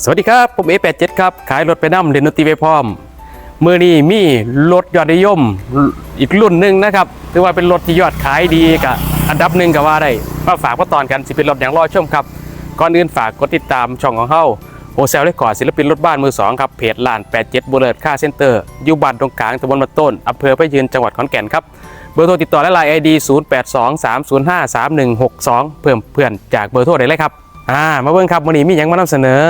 สวัสดีครับ ผมเอ87 ครับ ขายรถไปน้ำเรนตีไปพร้อม มือนี้มีรถยอดนิยมอีกรุ่นหนึ่งนะครับ ถือว่าเป็นรถที่ยอดขายดีกับอันดับหนึ่งก็ว่าได้มาฝากพ่อตอนกันสิเป็นรถอย่างรอชมครับ ก่อนอื่นฝากกดติดตามช่องของเฮาโฮเซลเลคอร์ดศิลปินรถบ้านมือสองครับ เพจลาน 87บุเรตค่าเซ็นเตอร์อยู่บ้านตรงกลางตำบลมาต้นอำเภอพระยืนจังหวัดขอนแก่นครับเบอร์โทรติดต่อและไลน์ไอดี0823053162 เพิ่มเพื่อนจากเบอร์โทรได้เลยครับ อ่า มาเบิ่งครับวันนี้มีหยังมานำเสนอ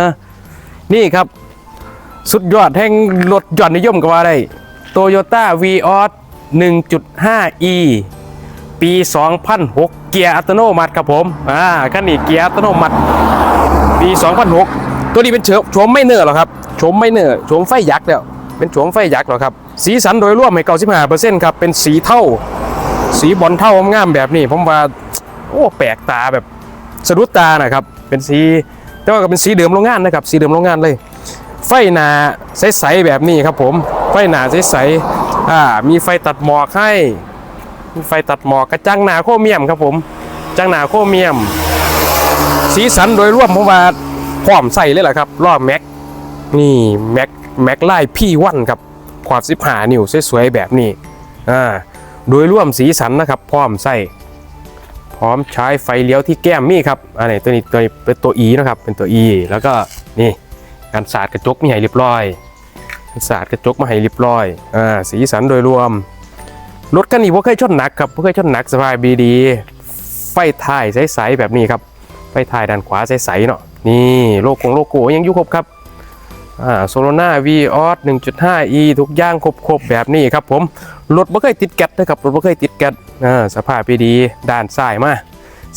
นี่ครับ สุดยอดแห่งรถยอดนิยมก็ว่าได้ Toyota v ีออส 1.5e ปี 2006 เกียร์อัตโนมัติครับผม อ่าคันนี้เกียร์อัตโนมัติ ปี 2006 ตัวนี้เป็นเฉโฉมไม่เนื้อหรอครับโฉมไม่เนื้อโฉมไฟยักษ์แล้วเป็นโฉมไฟยักษ์หรอครับ สีสันโดยรวมให้95%ครับ เป็นสีเท่า สีบอลเท่างามแบบนี้ ผมว่า โอ้ แปลกตาแบบสะดุดตานะครับ เป็นสี แต่ว่าก็เป็นสีเดิมโรงงานนะครับสีเดิมโรงงานเลย ไฟหนาใสๆแบบนี้ครับผมไฟหนาใสๆอ่ามีไฟตัดหมอกให้มีไฟตัดหมอกกระจังหนาโคเมียมครับผมจังหนาโคเมียม สีสันโดยรวมผมว่าพร้อมใส่เลยแหละครับรอบแม็กนี่แม็กแม็กไล่พี่วันครับความสิบหานิ้วสวยๆแบบนี้อ่าโดยรวมสีสันนะครับพร้อมใส่ ร้อมใช้ไฟเลี้ยวที่แก้มมี่ครับอันนี้ตัวนี้ตัวนี้เป็นตัว E นะครับ เป็นตัว E แล้วก็นี่การสาดกระจกมีให้เรียบร้อยการสาดกระจกมาให้เรียบร้อย อ่า สีสันโดยรวม รถคันนี้บ่เคยชนหนักครับบ่เคยชนหนักสบายดีดี ไฟท้ายใสๆแบบนี้ครับ ไฟท้ายด้านขวาใสๆเนาะ นี่โลโก้โลโก้ยังอยู่ครบครับ โซโลนาวีออส 1.5e ทุกอย่างครบๆ แบบนี้ครับผม รถบ่เคยติดแก๊สนะครับ รถบ่เคยติดแก๊สสภาพดีด้านซ้ายมา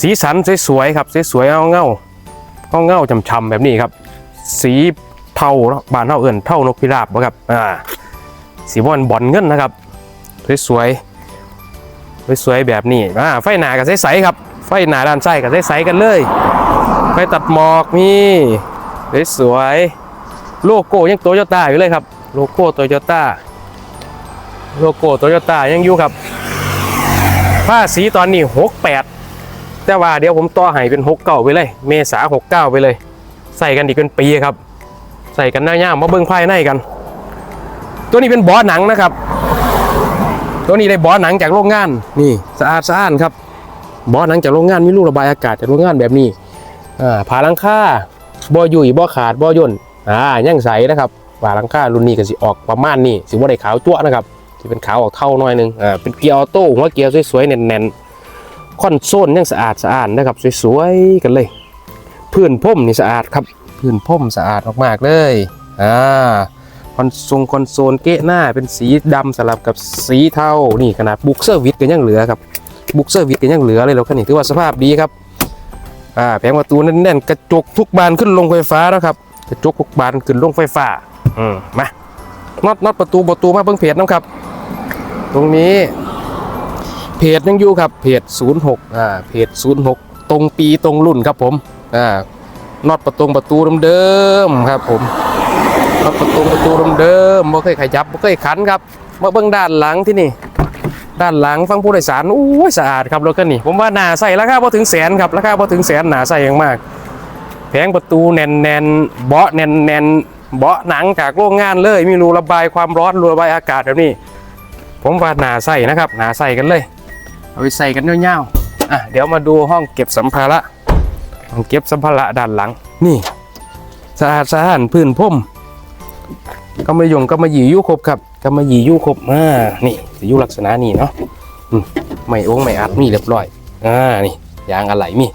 สีสันสวยๆครับ สวยๆเอาเงาเอาเงาช่ำๆแบบนี้ครับ สีเทาบานเท่าเอื่นเท่านกพิราบบ่ครับสีบอลบอลเงินนะครับ สวยๆสวยๆแบบนี้ไฟหนากับใสๆครับ ไฟหนาด้านซ้ายกับใสๆกันเลย ไฟตัดหมอกนี่สวยๆ โลโก้ยังโตโยต้าอยู่เลยครับ โลโก้โตโยต้าโลโก้โตโยต้ายังอยู่ครับผ้าสีตอนนี้68แปดแต่ว่าเดี๋ยวผมต่อให้เป็น69ไปเลย เมษา69ไปเลย ใส่กันอีกเป็นปีครับ ใส่กันหน้าย่ามมาเบิ้งภายในกัน ตัวนี้เป็นบอหนังนะครับ ตัวนี้ได้บอหนังจากโรงงานนี่สะอาดสะอ้านครับบอหนังจากโรงงานมีลูกระบายอากาศจากโรงงานแบบนี้อ่าผาลังคาบ่ยุ่ยบ่ขาดบ่ย่น อ่ายังใสนะครับผาหลังคารุ่นนี้ก็สิออกประมาณนี้สิบ่ได้ขาวจั่วนะครับสิเป็นขาวออกเท่าหน่อยหนึงอ่าเป็นเกียร์ออโต้หัวเกียร์สวยๆแน่นๆคอนโซลยังสะอาดสะอาดนะครับสวยๆกันเลยพื้นพรมนี่สะอาดครับพื้นพรมสะอาดมากๆเลยอ่าคอนโซลคอนโซลเกะหน้าเป็นสีดำสลับกับสีเทานี่ขนาดบุกเซอร์วิสก็ยังเหลือครับบุกเซอร์วิสก็ยังเหลือเลยแล้วคันนี้ถือว่าสภาพดีครับอ่าแผงประตูแน่นๆกระจกทุกบานขึ้นลงไฟฟ้าแล้วครับ กระจกทุกบานขึ้นลงไฟฟ้าอืมมาน็อตน็อตประตูประตูมาเบิ่งเพจนะครับ ตรงนี้ เพจยังอยู่ครับ เพจ06อ่าเพจ06ตรงปีตรงรุ่นครับผมอ่าน็อตประตูประตูเดิมๆครับผมน็อตประตูประตูเดิมๆบ่เคยขยับบ่เคยขันครับมาเบิ่งด้านหลังที่นี่ ด้านหลังฟังผู้โดยสารอู้ยสะอาดครับรถคันนี้ ผมว่าหนาใส่ราคาพอถึงแสนครับราคาพอถึงแสนหนาใส่อย่างมากแผงประตูแน่นแน่นเบาะแน่นแน่นเบาะหนังจากโรงงานเลย มีรูระบายความร้อนรูระบายอากาศแบบนี้ ผมว่าหนาใส่นะครับ หนาใส่กันเลย เอาไปใส่กันยวๆอะเดี๋ยวมาดูห้องเก็บสัมภาระห้องเก็บสัมภาระด้านหลัง นี่สะอาดสะอาดพื้นพรมก็มาหยงก็มาหยียู่ครบครับก็มาหยียู่ครบอ่านี่ยู่ลักษณะนี้เนาะไม่โอ้งไม่อัดมีเรียบร้อยอ่านี่ยางอะไหล่มี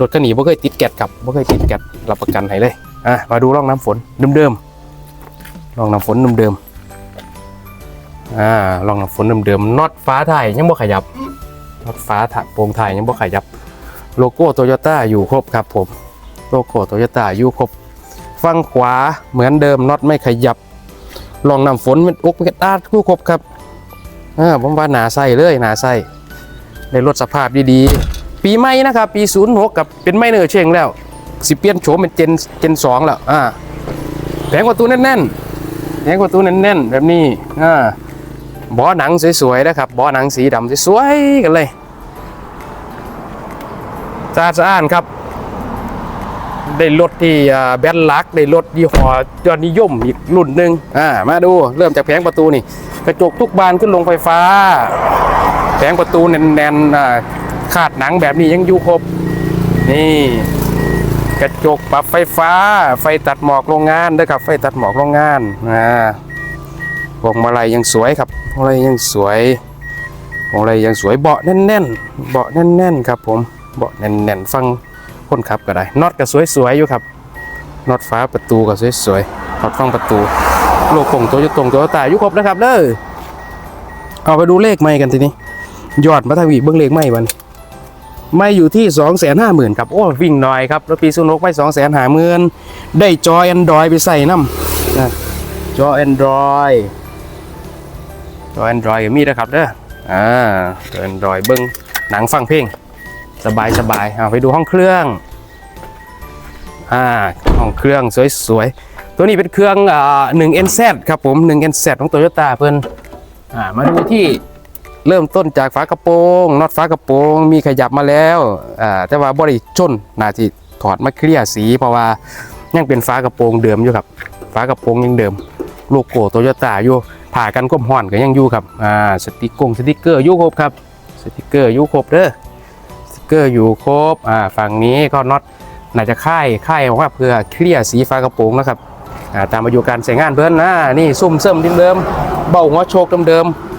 รถคันนี้บ่เคยติดแก๊สกับบ่เคยติดแก๊สรับประกันให้เลยอะมาดูร่องน้ำฝนเดิมๆร่องน้ำฝนเดิมๆอ่าร่องน้ำฝนเดิมๆน็อตฟ้าถ่ายยังบ่ขยับน็อตฟ้าถ่ายโปร่งถ่ายยังบ่ขยับ โลโก้โตโยต้าอยู่ครบครับผมโลโก้โตโยต้าอยู่ครบฝั่งขวาเหมือนเดิมน็อตไม่ขยับร่องน้ำฝนเป็นอกเป็นอาดคู่ครบครับอ่าผมว่าหนาใส่เลยหนาใส่ในรถสภาพดีๆ ปีใหม่นะครับปี06กับเป็นไม่เนอเชงแล้ว สิเปลี่ยนโฉมเป็นเจนเจนสองแล้วอ่าแผงประตูแน่นๆแผงประตูแน่นๆแบบนี้อ่าบาะหนังสวยๆนะครับบาะหนังสีดำสวยๆกันเลยสะอาดสะอ้านครับ ได้รถที่แบนลักได้รถยี่ห้อยอดนิยมอีกรุ่นหนึ่งอ่ามาดูเริ่มจากแผงประตูนี่ กระจกทุกบานขึ้นลงไฟฟ้า แผงประตูแน่นๆอ่า คาดหนังแบบนี้ยังอยู่ครบ นี่ กระจกปรับไฟฟ้า ไฟตัดหมอกโรงงานด้วยครับ ไฟตัดหมอกโรงงานอ่าพวงมาลัยยังสวยครับพวงมาลัยยังสวยพวงมาลัยยังสวยเบาะแน่นๆเบาะแน่นๆครับ ผมเบาะแน่นๆฟังคนขับก็ได้น็อตก็สวยๆอยู่ครับน็อตฟ้าประตูก็สวยๆน็อตฟังประตูโลก้ตัวจะตรงตัวตาอยู่ครบนะครับเด้อเอาไปดูเลขไม่กันทีนี้ยอดมาทวีเบิ้งเลขไม่บัน ไม่อยู่ที่ 2 5 0 0 0 0ครับ โอ้ วิ่งหน่อยครับ รถปีซูนกไม่2 5 0 0 0 0ได้จอ Android ไปใส่น้ำนะจอ Android จอ Android ก็มีนะครับเด้ออ่าจอ Android เบิ้งหนังฟังเพลง สบายสบายเอาไปดูห้องเครื่องอ่าห้องเครื่องสวยๆ ตัวนี้เป็นเครื่องอ่า1 NZ ครับผม1 NZ ของ Toyota เพิ่นอ่ามาดูที่ เริ่มต้นจากฝากระโปรงน็อตฝากระโปรงมีขยับมาแล้วอ่าแต่ว่าบริชนนาที่ถอดมาเคลียร์สี เพราะว่ายังเป็นฝากระโปรงเดิมอยู่ครับฝากระโปรงยังเดิมโลโก้โตโยต้าอยู่ผ่ากันก้มห่อนก็ยังอยู่ครับอ่าสติกกงสติกเกอร์อยู่ครบครับสติกเกอร์อยู่ครบเด้อสติกเกอร์อยู่ครบอ่าฝั่งนี้ก็น็อตน่าจะค่ายค่ายออกมาเพื่อเคลียร์สีฟ้ากระโปรงนะครับตามอายุการใช้งานเพื่อนนะนี่ซุ่มเสริมเดิมเบาหัวโชคเดิมๆ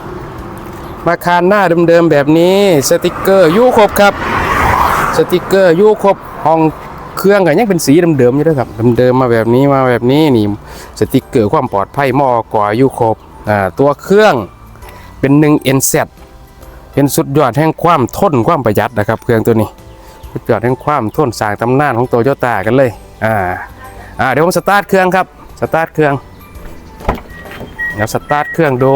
มาคานหน้าเดิมๆแบบนี้สติกเกอร์ยู่ครบครับ สติกเกอร์ยู่ครบห้องเครื่องก็ยังเป็นสีเดิมๆอยู่ด้วยครับเดิมๆมาแบบนี้มาแบบนี้นี่สติกเกอร์ความปลอดภัยมอกว่าอยู่ครบอ่าตัวเครื่องเป็น1 NZ เป็นสุดยอดแห่งความทนความประหยัดนะครับ เครื่องตัวนี้สุดยอดแห่งความทนสร้างตำนานของโตโยต้ากันเลยอ่าอ่าเดี๋ยวผมสตาร์ทเครื่องครับสตาร์ทเครื่องเดี๋ยวสตาร์ทเครื่องดู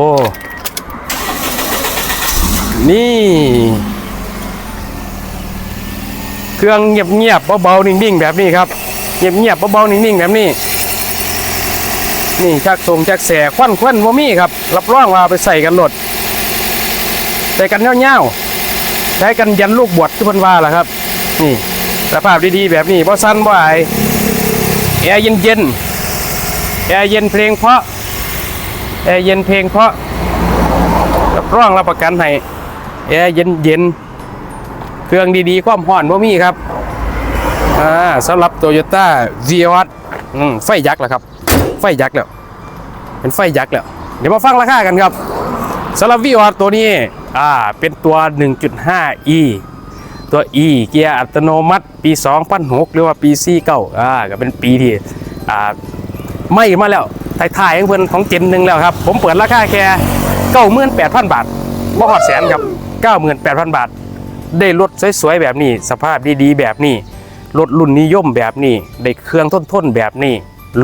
นี่ เครื่องเงียบๆเบาๆนิ่งๆแบบนี้ครับ เงียบๆเบาๆนิ่งๆแบบนี้ นี่ชักทรงชักแสควันควันว่ามีครับ รับรองว่าไปใส่กันรถใส่กันเงาวๆใช้กันยันลูกบวชที่พันว่าล่ะครับ นี่สภาพดีๆแบบนี้เพราะสั้นบ่ายแอร์เย็นเย็นๆแอร์เย็นเพลงเพราะแอร์เย็นเพลงเพราะรับรองรับประกันให้ แอร์เย็นเย็นเครื่องดีๆ ความห่อนบ่มีครับอ่าสำหรับโตโยต้าวีออสไฟยักษ์แล้วครับ ไฟยักษ์แล้ว เป็นไฟยักษ์แล้ว เดี๋ยวมาฟังราคากันครับสำหรับวีออสตัวนี้อ่าเป็นตัว 1.5e ตัว e เกียร์อัตโนมัติปี 2006 หรือว่าปี 49อ่าก็เป็นปีที่อ่าไม่มาแล้วถ่ายๆของเพิ่อนของเจนหนึ่งแล้วครับ ผมเปิดราคาแค่98,000บาทบ่ฮอดแสนครับ 98,000 บาท ได้รถสวยๆแบบนี้ สภาพดีๆ แบบนี้ รถรุ่นนิยมแบบนี้ ได้เครื่องทนๆแบบนี้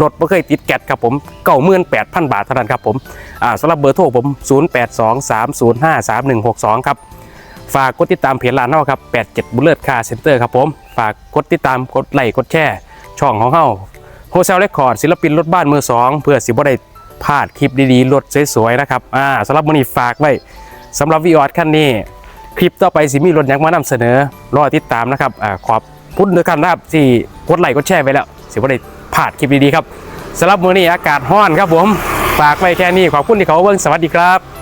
รถไม่เคยติดแก๊สครับผม98,000 บาทเท่านั้นครับผมสำหรับเบอร์โทรผม 0823053162 ครับฝากกดติดตามเพจร้านเฮาครับ 87 บุลเลตคาร์เซ็นเตอร์ครับผม ฝากกดติดตาม กดไลค์ กดแชร์ ช่องของเฮาโฮเซลเรคคอร์ด ศิลปินรถบ้านมือสอง เพื่อสิบ่ได้พลาดคลิปดีๆ รถสวยๆ นะครับ อ่าสำหรับมื้อนี้ฝากไว้ สำหรับวีออดคันนี้ คลิปต่อไปสิมีรถยังมานำเสนอ รอติดตามนะครับอ่าขอบคุณทุกท่านนะครับที่กดไลค์กดแชร์ไปแล้วสิว่าได้พลาดคลิปดีๆครับสำหรับมื้อนี้อากาศห้อนครับผมฝากไว้แค่นี้ขอบคุณที่เขาเบิ่งสวัสดีครับ